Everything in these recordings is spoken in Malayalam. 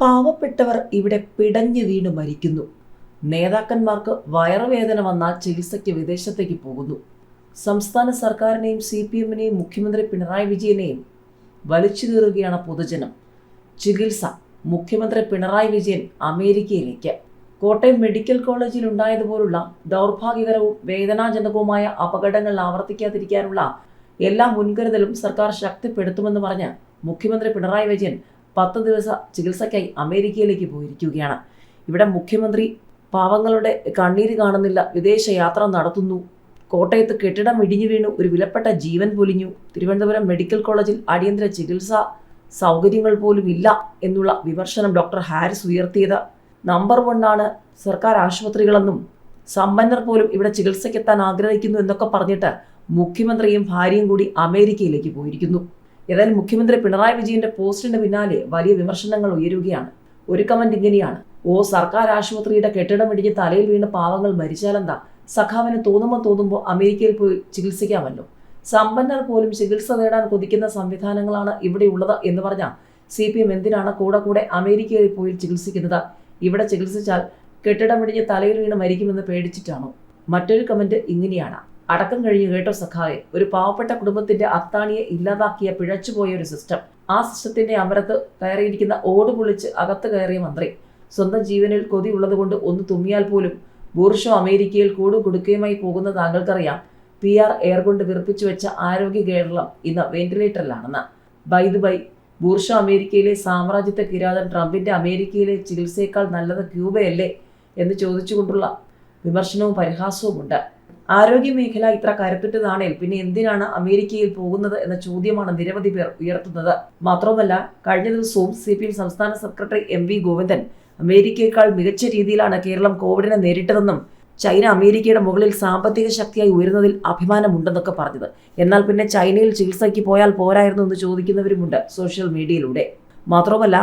പാവപ്പെട്ടവർ ഇവിടെ പിടഞ്ഞു വീണ് മരിക്കുന്നു. നേതാക്കന്മാർക്ക് വയറുവേദന വന്നാൽ ചികിത്സയ്ക്ക് വിദേശത്തേക്ക് പോകുന്നു. സംസ്ഥാന സർക്കാരിനെയും സി പി എമ്മിനെയും മുഖ്യമന്ത്രി പിണറായി വിജയനെയും വലിച്ചു കീറുകയാണ് പൊതുജനം. ചികിത്സ മുഖ്യമന്ത്രി പിണറായി വിജയൻ അമേരിക്കയിലേക്ക്. കോട്ടയം മെഡിക്കൽ കോളേജിൽ ഉണ്ടായതുപോലുള്ള ദൗർഭാഗ്യകരവും വേദനാജനകവുമായ അപകടങ്ങൾ ആവർത്തിക്കാതിരിക്കാനുള്ള എല്ലാ മുൻകരുതലും സർക്കാർ ശക്തിപ്പെടുത്തുമെന്ന് പറഞ്ഞ് മുഖ്യമന്ത്രി പിണറായി വിജയൻ പത്ത് ദിവസ ചികിത്സയ്ക്കായി അമേരിക്കയിലേക്ക് പോയിരിക്കുകയാണ്. ഇവിടെ മുഖ്യമന്ത്രി പാവങ്ങളുടെ കണ്ണീര് കാണുന്നില്ല. വിദേശ യാത്ര നടത്തുന്നു. കോട്ടയത്ത് കെട്ടിടം ഇടിഞ്ഞു വീണു. ഒരു വിലപ്പെട്ട ജീവൻ പൊലിഞ്ഞു. തിരുവനന്തപുരം മെഡിക്കൽ കോളേജിൽ അടിയന്തര ചികിത്സാ സൗകര്യങ്ങൾ പോലും ഇല്ല എന്നുള്ള വിമർശനം ഡോക്ടർ ഹാരിസ് ഉയർത്തിയത്. നമ്പർ വണ്ണാണ് സർക്കാർ ആശുപത്രികളെന്നും സമ്പന്നർ പോലും ഇവിടെ ചികിത്സയ്ക്കെത്താൻ ആഗ്രഹിക്കുന്നു എന്നൊക്കെ പറഞ്ഞിട്ട് മുഖ്യമന്ത്രിയും ഭാര്യയും കൂടി അമേരിക്കയിലേക്ക് പോയിരിക്കുന്നു. ഏതായാലും മുഖ്യമന്ത്രി പിണറായി വിജയന്റെ പോസ്റ്റിന് പിന്നാലെ വലിയ വിമർശനങ്ങൾ ഉയരുകയാണ്. ഒരു കമന്റ് ഇങ്ങനെയാണ്. ഓ സർക്കാർ ആശുപത്രിയുടെ കെട്ടിടം ഇടിഞ്ഞ് തലയിൽ വീണ് പാവങ്ങൾ മരിച്ചാലെന്താ സഖാവിന് തോന്നുമ്പോൾ തോന്നുമ്പോൾ അമേരിക്കയിൽ പോയി ചികിത്സിക്കാമല്ലോ. സമ്പന്നർ പോലും ചികിത്സ നേടാൻ കൊതിക്കുന്ന സംവിധാനങ്ങളാണ് ഇവിടെ ഉള്ളത് എന്ന് പറഞ്ഞാൽ സി പി എം എന്തിനാണ് കൂടെ കൂടെ അമേരിക്കയിൽ പോയി ചികിത്സിക്കുന്നത്? ഇവിടെ ചികിത്സിച്ചാൽ കെട്ടിടമിടിഞ്ഞ് തലയിൽ വീണ് മരിക്കുമെന്ന് പേടിച്ചിട്ടാണോ? മറ്റൊരു കമന്റ് ഇങ്ങനെയാണ്. അടക്കം കഴിഞ്ഞു കേട്ടോ സഖായെ ഒരു പാവപ്പെട്ട കുടുംബത്തിന്റെ അത്താണിയെ ഇല്ലാതാക്കിയ പിഴച്ചുപോയ ഒരു സിസ്റ്റം ആ സിസ്റ്റത്തിന്റെ അമരത്ത് കയറിയിരിക്കുന്ന ഓട് പൊളിച്ച് അകത്ത് കയറിയ മന്ത്രി. സ്വന്തം ജീവനിൽ കൊതി ഉള്ളതുകൊണ്ട് ഒന്ന് തുമ്മിയാൽ പോലും ബൂർഷോ അമേരിക്കയിൽ കൂടും കൊടുക്കുകയുമായി പോകുന്ന താങ്കൾക്കറിയാം. പി ആർ എയർ കൊണ്ട് വിറപ്പിച്ചു വെച്ച ആരോഗ്യ കേരളം ഇന്ന് വെന്റിലേറ്ററിലാണെന്ന്. ബൈദ് ബൈ ബോർഷോ അമേരിക്കയിലെ സാമ്രാജ്യത്തെ കിരാതൻ ട്രംപിന്റെ അമേരിക്കയിലെ ചികിത്സയേക്കാൾ നല്ലത് ക്യൂബയല്ലേ എന്ന് ചോദിച്ചുകൊണ്ടുള്ള വിമർശനവും പരിഹാസവുമുണ്ട്. ആരോഗ്യ മേഖല ഇത്ര കരുത്തുറ്റതാണേൽ പിന്നെ എന്തിനാണ് അമേരിക്കയിൽ പോകുന്നത് എന്ന ചോദ്യമാണ് നിരവധി പേർ ഉയർത്തുന്നത്. മാത്രവുമല്ല കഴിഞ്ഞ ദിവസവും സി പി എം സംസ്ഥാന സെക്രട്ടറി എം വി ഗോവിന്ദൻ അമേരിക്കയേക്കാൾ മികച്ച രീതിയിലാണ് കേരളം കോവിഡിനെ നേരിട്ടതെന്നും ചൈന അമേരിക്കയുടെ മുകളിൽ സാമ്പത്തിക ശക്തിയായി ഉയരുന്നതിൽ അഭിമാനമുണ്ടെന്നൊക്കെ പറഞ്ഞത്. എന്നാൽ പിന്നെ ചൈനയിൽ ചികിത്സയ്ക്ക് പോയാൽ പോരായിരുന്നു എന്ന് ചോദിക്കുന്നവരുമുണ്ട് സോഷ്യൽ മീഡിയയിലൂടെ. മാത്രവുമല്ല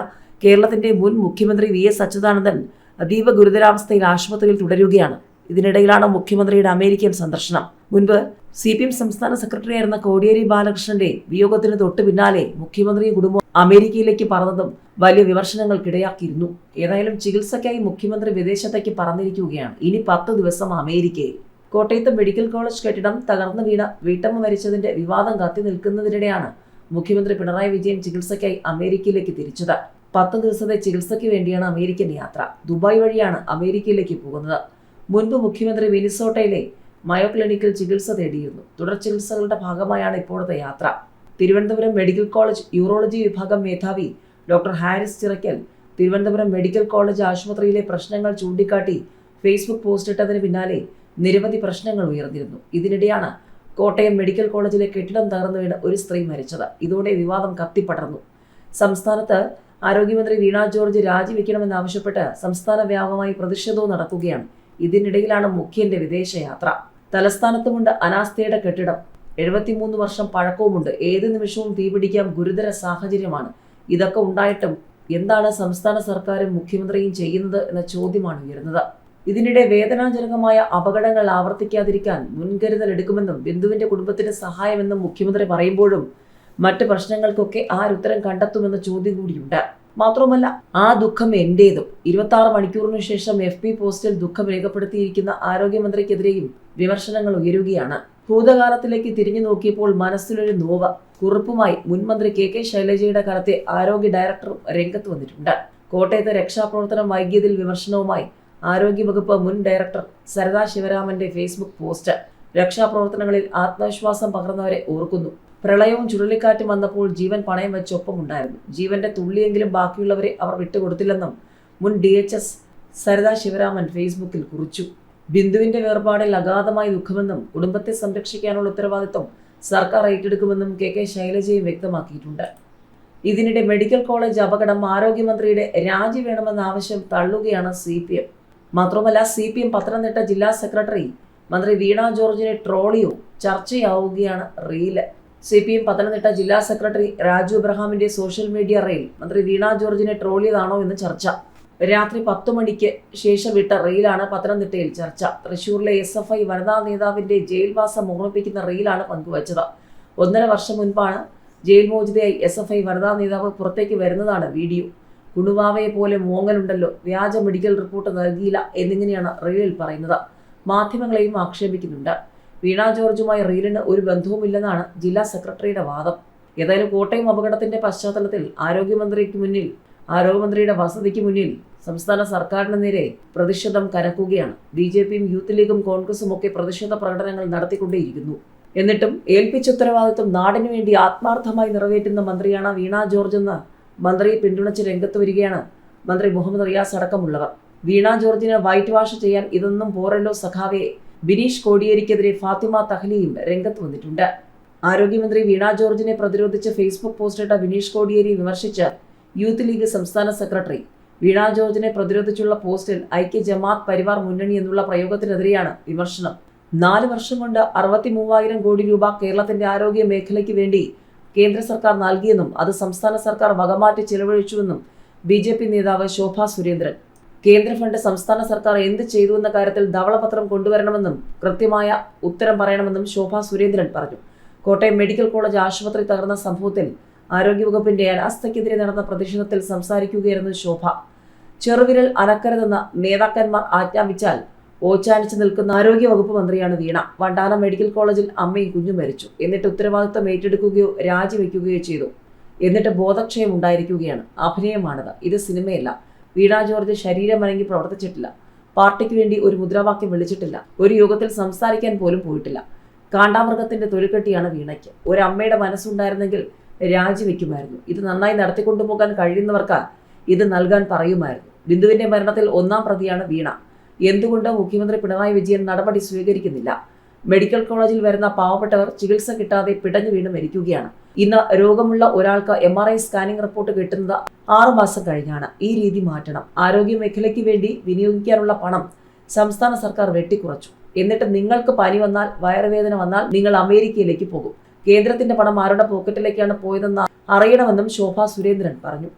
കേരളത്തിന്റെ മുൻ മുഖ്യമന്ത്രി വി എസ് അച്യുതാനന്ദൻ അതീവ ഗുരുതരാവസ്ഥയിൽ ആശുപത്രിയിൽ തുടരുകയാണ്. ഇതിനിടയിലാണ് മുഖ്യമന്ത്രിയുടെ അമേരിക്കൻ സന്ദർശനം. മുൻപ് സി പി എം സംസ്ഥാന സെക്രട്ടറിയായിരുന്ന കോടിയേരി ബാലകൃഷ്ണന്റെ വിയോഗത്തിന് തൊട്ടു പിന്നാലെ മുഖ്യമന്ത്രിയും കുടുംബവും അമേരിക്കയിലേക്ക് പറന്നതും വലിയ വിമർശനങ്ങൾക്കിടയാക്കിയിരുന്നു. ഏതായാലും ചികിത്സയ്ക്കായി മുഖ്യമന്ത്രി വിദേശത്തേക്ക് പറന്നിരിക്കുകയാണ്. ഇനി പത്ത് ദിവസം അമേരിക്കയിൽ. കോട്ടയത്ത് മെഡിക്കൽ കോളേജ് കെട്ടിടം തകർന്നു വീണ വീട്ടമ്മ മരിച്ചതിന്റെ വിവാദം കത്തി നിൽക്കുന്നതിനിടെയാണ് മുഖ്യമന്ത്രി പിണറായി വിജയൻ ചികിത്സയ്ക്കായി അമേരിക്കയിലേക്ക് തിരിച്ചത്. പത്ത് ദിവസത്തെ ചികിത്സയ്ക്ക് വേണ്ടിയാണ് അമേരിക്കൻ യാത്ര. ദുബായ് വഴിയാണ് അമേരിക്കയിലേക്ക് പോകുന്നത്. മുൻപ് മുഖ്യമന്ത്രി മിനിസോട്ടയിലെ മയോ ക്ലിനിക്കിൽ ചികിത്സ തേടിയിരുന്നു. തുടർ ചികിത്സകളുടെ ഭാഗമായാണ് ഇപ്പോഴത്തെ യാത്ര. തിരുവനന്തപുരം മെഡിക്കൽ കോളേജ് യൂറോളജി വിഭാഗം മേധാവി doctor Haris Chirakkal Thiruvananthapuram medical college ആശുപത്രിയിലെ പ്രശ്നങ്ങൾ ചൂണ്ടിക്കാട്ടി ഫേസ്ബുക്ക് പോസ്റ്റ് ഇട്ടതിന് പിന്നാലെ നിരവധി പ്രശ്നങ്ങൾ ഉയർന്നിരുന്നു. ഇതിനിടെയാണ് കോട്ടയം മെഡിക്കൽ കോളേജിലെ കെട്ടിടം തകർന്നു വീണ് ഒരു സ്ത്രീ മരിച്ചത്. ഇതോടെ വിവാദം കത്തിപ്പടർന്നു. സംസ്ഥാനത്ത് ആരോഗ്യമന്ത്രി വീണ ജോർജ് രാജിവെക്കണമെന്നാവശ്യപ്പെട്ട് സംസ്ഥാന വ്യാപകമായി പ്രതിഷേധവും നടക്കുകയാണ് ഇതിനിടയിലാണ് മുഖ്യന്റെ വിദേശയാത്ര. തലസ്ഥാനത്തുമുണ്ട് അനാസ്ഥയുടെ കെട്ടിടം. എഴുപത്തിമൂന്ന് വർഷം പഴക്കവുമുണ്ട്. ഏത് നിമിഷവും തീപിടിക്കാൻ ഗുരുതര സാഹചര്യമാണ്. ഇതൊക്കെ ഉണ്ടായിട്ടും എന്താണ് സംസ്ഥാന സർക്കാരും മുഖ്യമന്ത്രിയും ചെയ്യുന്നത് എന്ന ചോദ്യമാണ് ഉയരുന്നത്. ഇതിനിടെ വേദനാജനകമായ അപകടങ്ങൾ ആവർത്തിക്കാതിരിക്കാൻ മുൻകരുതൽ എടുക്കുമെന്നും ബിന്ദുവിന്റെ കുടുംബത്തിന് സഹായമെന്നും മുഖ്യമന്ത്രി പറയുമ്പോഴും മറ്റ് പ്രശ്നങ്ങൾക്കൊക്കെ ആരുത്തരം കണ്ടെത്തുമെന്ന ചോദ്യം കൂടിയുണ്ട്. മാത്രമല്ല ആ ദുഃഖം എന്റേതും. ഇരുപത്തി മണിക്കൂറിനു ശേഷം എഫ് പി പോസ്റ്റിൽ ദുഃഖം രേഖപ്പെടുത്തിയിരിക്കുന്ന ആരോഗ്യമന്ത്രിക്കെതിരെയും വിമർശനങ്ങൾ ഉയരുകയാണ്. ഭൂതകാലത്തിലേക്ക് തിരിഞ്ഞു നോക്കിയപ്പോൾ മനസ്സിലൊരു നോവ. കുറിപ്പുമായി മുൻമന്ത്രി കെ കെ ശൈലജയുടെ കാലത്തെ ആരോഗ്യ ഡയറക്ടറും രംഗത്ത് വന്നിട്ടുണ്ട്. കോട്ടയത്തെ രക്ഷാപ്രവർത്തനം വൈകിയതിൽ വിമർശനവുമായി ആരോഗ്യവകുപ്പ് മുൻ ഡയറക്ടർ സരദാ ശിവരാമന്റെ ഫേസ്ബുക്ക് പോസ്റ്റ്. രക്ഷാപ്രവർത്തനങ്ങളിൽ ആത്മവിശ്വാസം പകർന്നവരെ ഓർക്കുന്നു. പ്രളയവും ചുഴലിക്കാറ്റും വന്നപ്പോൾ ജീവൻ പണയം വെച്ച് ഒപ്പമുണ്ടായിരുന്നു. ജീവന്റെ തുള്ളിയെങ്കിലും ബാക്കിയുള്ളവരെ അവർ വിട്ടുകൊടുത്തില്ലെന്നും മുൻ D H S Saritha Sivaraman ഫേസ്ബുക്കിൽ കുറിച്ചു. ബിന്ദുവിന്റെ വേർപാടിൽ അഗാധമായ ദുഃഖമെന്നും കുടുംബത്തെ സംരക്ഷിക്കാനുള്ള ഉത്തരവാദിത്വം സർക്കാർ ഏറ്റെടുക്കുമെന്നും കെ കെ ശൈലജയും വ്യക്തമാക്കിയിട്ടുണ്ട്. ഇതിനിടെ മെഡിക്കൽ കോളേജ് അപകടം ആരോഗ്യമന്ത്രിയുടെ രാജി വേണമെന്ന ആവശ്യം തള്ളുകയാണ് സി പി എം. മാത്രമല്ല സി പി എം പത്തനംതിട്ട ജില്ലാ സെക്രട്ടറി മന്ത്രി വീണ ജോർജിനെ ട്രോളിയോ ചർച്ചയാവുകയാണ് reel. C P M Pathanamthitta ജില്ലാ സെക്രട്ടറി രാജു എബ്രഹാമിന്റെ സോഷ്യൽ മീഡിയ റെയിൽ മന്ത്രി വീണ ജോർജിനെ ട്രോളിയതാണോ എന്ന് ചർച്ച. രാത്രി പത്തു മണിക്ക് ശേഷം വിട്ട റെയിലാണ് പത്തനംതിട്ടയിൽ ചർച്ച. തൃശൂരിലെ എസ് എഫ് ഐ വനിതാ നേതാവിന്റെ ജയിൽവാസം ഓർമ്മിപ്പിക്കുന്ന റെയിലാണ് പങ്കുവച്ചത്. ഒന്നര വർഷം മുൻപാണ് ജയിൽ മോചിതയായി എസ് എഫ് ഐ വനിതാ നേതാവ് പുറത്തേക്ക് വരുന്നതാണ് വീഡിയോ. കുണുവാവയെ പോലെ മോങ്ങലുണ്ടല്ലോ വ്യാജ മെഡിക്കൽ റിപ്പോർട്ട് നൽകിയില്ല എന്നിങ്ങനെയാണ് റെയിലിൽ പറയുന്നത്. മാധ്യമങ്ങളെയും ആക്ഷേപിക്കുന്നുണ്ട്. വീണ ജോർജുമായി റീലിന് ഒരു ബന്ധവുമില്ലെന്നാണ് ജില്ലാ സെക്രട്ടറിയുടെ വാദം. ഏതായാലും കോട്ടയം അപകടത്തിന്റെ പശ്ചാത്തലത്തിൽ ആരോഗ്യമന്ത്രിക്ക് മുന്നിൽ ആരോഗ്യമന്ത്രിയുടെ വസതിക്ക് മുന്നിൽ സംസ്ഥാന സർക്കാരിന് നേരെ പ്രതിഷേധം കനക്കുകയാണ്. ബി ജെ പിയും യൂത്ത് ലീഗും കോൺഗ്രസും ഒക്കെ പ്രതിഷേധ പ്രകടനങ്ങൾ നടത്തിക്കൊണ്ടേയിരിക്കുന്നു. എന്നിട്ടും ഏൽപ്പിച്ച ഉത്തരവാദിത്വം നാടിനു വേണ്ടി ആത്മാർത്ഥമായി നിറവേറ്റുന്ന മന്ത്രിയാണ് വീണ ജോർജ് എന്ന് മന്ത്രിയെ പിന്തുണച്ച് രംഗത്ത് വരികയാണ് മന്ത്രി മുഹമ്മദ് റിയാസ് അടക്കമുള്ളവർ. വീണ ജോർജിനെ വൈറ്റ് വാഷ് ചെയ്യാൻ ഇതൊന്നും പോരല്ലോ സഖാവെ ബിനീഷ് കോടിയേരിക്കെതിരെ ഫാത്തിമ തഹ്ലിയും രംഗത്ത് വന്നിട്ടുണ്ട്. ആരോഗ്യമന്ത്രി വീണ ജോർജിനെ പ്രതിരോധിച്ച് ഫേസ്ബുക്ക് പോസ്റ്റിട്ട ബിനീഷ് കോടിയേരി വിമർശിച്ച് യൂത്ത് ലീഗ് സംസ്ഥാന സെക്രട്ടറി. വീണ ജോർജിനെ പ്രതിരോധിച്ചുള്ള പോസ്റ്റിൽ ഐക്യ ജമാഅത്ത് പരിവാർ മുന്നണി എന്നുള്ള പ്രയോഗത്തിനെതിരെയാണ് വിമർശനം. നാല് വർഷം കൊണ്ട് അറുപത്തി മൂവായിരം കോടി രൂപ കേരളത്തിന്റെ ആരോഗ്യ മേഖലയ്ക്ക് വേണ്ടി കേന്ദ്ര സർക്കാർ നൽകിയെന്നും അത് സംസ്ഥാന സർക്കാർ വകമാറ്റി ചെലവഴിച്ചുവെന്നും ബി നേതാവ് ശോഭാ സുരേന്ദ്രൻ. കേന്ദ്ര ഫണ്ട് സംസ്ഥാന സർക്കാർ എന്ത് ചെയ്തു എന്ന കാര്യത്തിൽ ധവളപത്രം കൊണ്ടുവരണമെന്നും കൃത്യമായ ഉത്തരം പറയണമെന്നും ശോഭ സുരേന്ദ്രൻ പറഞ്ഞു. കോട്ടയം മെഡിക്കൽ കോളേജ് ആശുപത്രി തകർന്ന സംഭവത്തിൽ ആരോഗ്യവകുപ്പിന്റെ അനാസ്ഥയ്ക്കെതിരെ നടന്ന പ്രതിഷേധത്തിൽ സംസാരിക്കുകയായിരുന്നു ശോഭ. ചെറുവിരൽ അനക്കരുതെന്ന് നേതാക്കന്മാർ ആജ്ഞാപിച്ചാൽ ഓച്ചാനിച്ച് നിൽക്കുന്ന ആരോഗ്യവകുപ്പ് മന്ത്രിയാണ് വീണ. വണ്ടാനം മെഡിക്കൽ കോളേജിൽ അമ്മയും കുഞ്ഞും മരിച്ചു. എന്നിട്ട് ഉത്തരവാദിത്തം ഏറ്റെടുക്കുകയോ രാജിവെക്കുകയോ ചെയ്തു. എന്നിട്ട് ബോധക്ഷയം ഉണ്ടായിരിക്കുകയാണ്. അഭിനയമാണിത്. ഇത് സിനിമയല്ല. വീണ ജോർജ് ശരീരമനങ്ങി പ്രവർത്തിച്ചിട്ടില്ല. പാർട്ടിക്ക് വേണ്ടി ഒരു മുദ്രാവാക്യം വിളിച്ചിട്ടില്ല. ഒരു യോഗത്തിൽ സംസാരിക്കാൻ പോലും പോയിട്ടില്ല. കാണ്ടാമൃഗത്തിന്റെ തൊലിക്കെട്ടിയാണ് വീണയ്ക്ക്. ഒരമ്മയുടെ മനസ്സുണ്ടായിരുന്നെങ്കിൽ രാജിവെക്കുമായിരുന്നു. ഇത് നന്നായി നടത്തിക്കൊണ്ടുപോകാൻ കഴിയുന്നവർക്ക് ഇത് നൽകാൻ പറയുമായിരുന്നു. ബിന്ദുവിന്റെ മരണത്തിൽ ഒന്നാം പ്രതിയാണ് വീണ. എന്തുകൊണ്ട് മുഖ്യമന്ത്രി പിണറായി വിജയൻ നടപടി സ്വീകരിക്കുന്നില്ല? മെഡിക്കൽ കോളേജിൽ വരുന്ന പാവപ്പെട്ടവർ ചികിത്സ കിട്ടാതെ പിടഞ്ഞു വീണ് മരിക്കുകയാണ്. ഇന്ന് രോഗമുള്ള ഒരാൾക്ക് M R I scanning report കിട്ടുന്നത് ആറുമാസം കഴിഞ്ഞാണ്. ഈ രീതി മാറ്റണം. ആരോഗ്യ മേഖലയ്ക്ക് വേണ്ടി വിനിയോഗിക്കാനുള്ള പണം സംസ്ഥാന സർക്കാർ വെട്ടിക്കുറച്ചു. എന്നിട്ട് നിങ്ങൾക്ക് പനി വന്നാൽ വയറുവേദന വന്നാൽ നിങ്ങൾ അമേരിക്കയിലേക്ക് പോകും. കേന്ദ്രത്തിന്റെ പണം ആരുടെ പോക്കറ്റിലേക്കാണ് പോയതെന്ന് അറിയണമെന്നും ശോഭ സുരേന്ദ്രൻ പറഞ്ഞു.